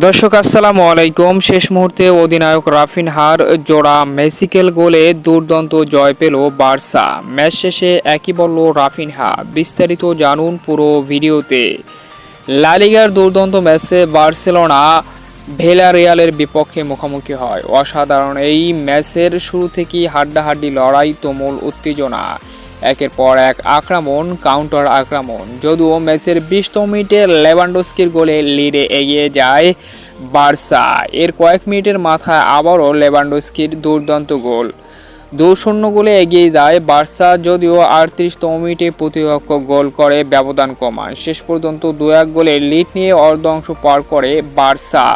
দর্শক, আসসালামু আলাইকুম। শেষ মুহূর্তে অধিনায়ক রাফিনহার জোড়া মেসিকেল গোলে দুর্দান্ত জয় পেল বার্সা। ম্যাচ শেষে একই বলল রাফিনহা বিস্তারিত জানুন পুরো ভিডিওতে। লালিগার দুর্দান্ত ম্যাচে বার্সেলোনা ভেলারিয়ালের বিপক্ষে মুখোমুখি হয়। অসাধারণ এই ম্যাচের শুরু থেকেই হাড্ডাহাড্ডি লড়াই তুমুল উত্তেজনা। একের পর এক আক্রমণ কাউন্টার আক্রমণ। যদিও ম্যাচের বিশতম মিনিটে লেভানডস্কির গোলে লিডে এগিয়ে যায় বার্সা। এর কয়েক মিনিটের মাথায় আবারও লেভানডস্কির দুর্দান্ত গোল। দু শূন্য গোলে এগিয়ে যায় বার্সা, যদিও আটত্রিশতম মিনিটে প্রতিপক্ষ গোল করে ব্যবধান কমায়। শেষ পর্যন্ত দু এক গোলে লিড নিয়ে অর্ধাংশ পার করে বার্সা।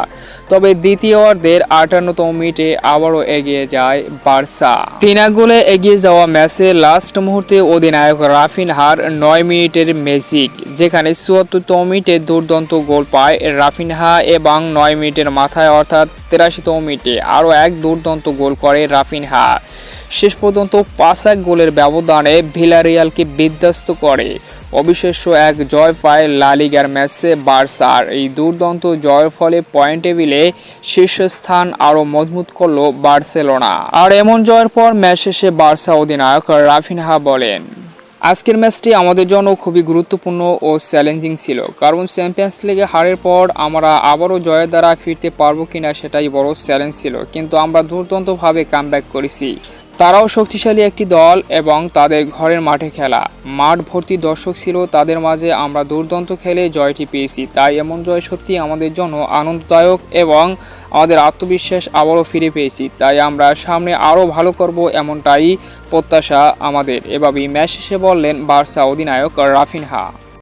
তবে দ্বিতীয় অর্ধের আটান্নতম মিনিটে আবারও এগিয়ে যায় বার্সা। তিন এক গোলে এগিয়ে যাওয়া ম্যাচে লাস্ট মুহূর্তে অধিনায়ক রাফিন হার নয় মিনিটের ম্যাজিক, যেখানে চুয়াত্তরতম মিনিটে দুর্দান্ত গোল পায় রাফিনহা এবং নয় মিনিটের মাথায়, অর্থাৎ তেরাশিতম মিনিটে আরও এক দুর্দান্ত গোল করে রাফিনহা শেষ পর্যন্ত পাঁচ এক গোলের ব্যবধানে ভিলারিয়ালকে বিধ্বস্ত করে। অবিশ্বাস্য এক জয় পায় লালিগার ম্যাচে বার্সার। এই দুর্দান্ত জয়ের ফলে পয়েন্ট টেবিলে শীর্ষস্থান আরও মজবুত করল বার্সেলোনা। আর এমন জয়ের পর ম্যাচ শেষে বার্সা অধিনায়ক রাফিনহা বলেন, আজকের ম্যাচটি আমাদের জন্য খুবই গুরুত্বপূর্ণ ও চ্যালেঞ্জিং ছিল। কারণ চ্যাম্পিয়ন্স লিগে হারের পর আমরা আবারও জয়ের দ্বারা ফিরতে পারব কিনা সেটাই বড় চ্যালেঞ্জ ছিল। কিন্তু আমরা দুর্দান্তভাবে কামব্যাক করেছি। তারাও শক্তিশালী একটি দল এবং তাদের ঘরের মাঠে খেলা। মাঠ ভর্তি দর্শক ছিল তাদের মাঝে আমরা দুর্দান্ত খেলে জয়টি পেয়েছি। তাই এমন জয় সত্যি আমাদের জন্য আনন্দদায়ক এবং আমাদের আত্মবিশ্বাস আবারও ফিরে পেয়েছি। তাই আমরা সামনে আরও ভালো করব এমনটাই প্রত্যাশা আমাদের। এভাবেই ম্যাচ শেষে বললেন বার্সা অধিনায়ক রাফিনহা।